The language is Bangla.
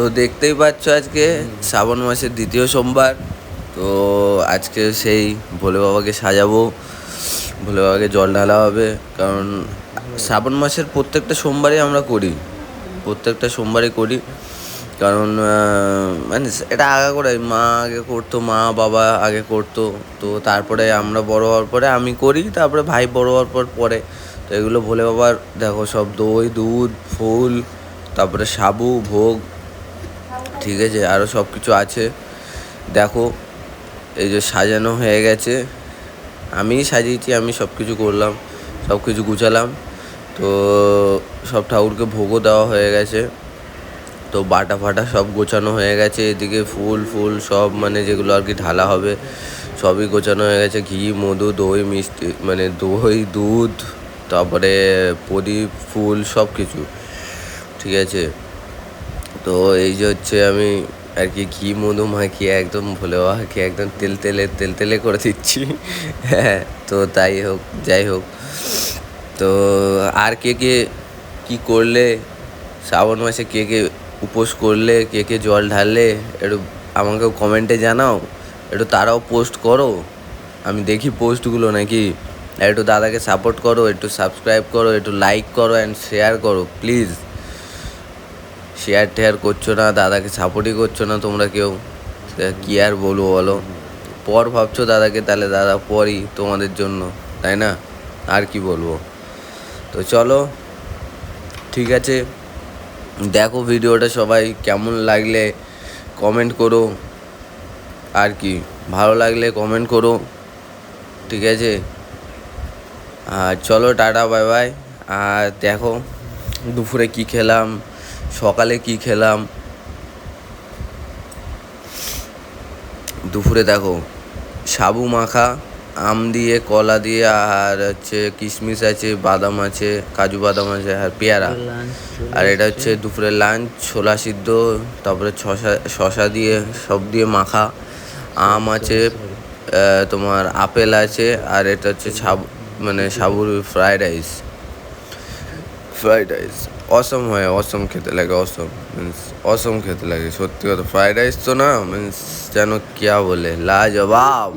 তো দেখতেই পাচ্ছ আজকে শ্রাবণ মাসের দ্বিতীয় সোমবার। তো আজকে সেই ভোলে বাবাকে সাজাবো। ভোলে বাবাকে জল ঢালা হবে, কারণ শ্রাবণ মাসের প্রত্যেকটা সোমবারই আমরা করি। প্রত্যেকটা সোমবারই করি। কারণ মানে এটা আগে করে মা আগে করতো, মা বাবা আগে করতো। তো তারপরে আমরা বড় হওয়ার পরে আমি করি, তারপরে ভাই বড় হওয়ার পর পরে। তো এগুলো ভোলে বাবার, দেখো সব দই, দুধ, ফুল, তারপরে সাবু, ভোগ ঠিক আছে আরও সব কিছু আছে। দেখো, এই যে সাজানো হয়ে গেছে। আমিই সাজিয়েছি, আমি সব কিছু করলাম সব কিছু গুছালাম। তো সব ঠাকুরকে ভোগও দেওয়া হয়ে গেছে। তো বাটা ফাটা সব গোছানো হয়ে গেছে, এদিকে ফুল ফুল সব মানে যেগুলো আর কি ঢালা হবে, সবই গোছানো হয়ে গেছে। ঘি, মধু, দই, মিষ্টি মানে দই, দুধ, তারপরে প্রদীপ, ফুল সব কিছু ঠিক আছে। তো এই যে হচ্ছে আমি আর কি ঘি, মধু মাখিয়ে একদম ভোলে বাবাকে একদম তেল, তেলে তেল, তেলে করে দিচ্ছি। হ্যাঁ তো তাই হোক, যাই হোক। তো আর কে কে কী করলে, শ্রাবণ মাসে কে কে উপোস করলে, কে কে জল ঢাললে, একটু আমাকেও কমেন্টে জানাও। একটু তারাও পোস্ট করো। আমি দেখি পোস্টগুলো নাকি। একটু দাদাকে সাপোর্ট করো, একটু সাবস্ক্রাইব করো, একটু লাইক করো অ্যান্ড শেয়ার করো প্লিজ শেয়ার টেয়ার করছ না, দাদাকে সাপোর্টই করছ না, তোমরা কেউ? কি আর বলব বলো? পর ভাবছ দাদাকে, তাহলে দাদা পরই তোমাদের জন্য, তাই না? আর কি বলব? তো চলো, ঠিক আছে। দেখো ভিডিওটা সবাই কেমন লাগলে কমেন্ট করো। আর কি, ভালো লাগলে কমেন্ট করো, ঠিক আছে? আর চলো, টাটা বাই বাই আর দেখো, দুপুরে কি খেলাম? সকালে কি খেলাম? দুপুরে দেখো সাবু মাখা আম দিয়ে কলা দিয়ে আর হচ্ছে কিশমিশ আছে বাদাম আছে কাজু বাদাম আছে আর পেয়ারা। আর এটা হচ্ছে দুপুরে লাঞ্চ ছোলা সিদ্ধ তারপরে শশা শশা দিয়ে সব দিয়ে মাখা। আম আছে তোমার আপেল আছে আর এটা হচ্ছে সাবু মানে সাবুর fried rice. Fried rice awesome হয় অসম খেতে লাগে অসম মিন্স অসম খেতে লাগে, সত্যি কথা। ফ্রাইড রাইস তো না মিন্স যেন কিয়া বলে, লাজবাব।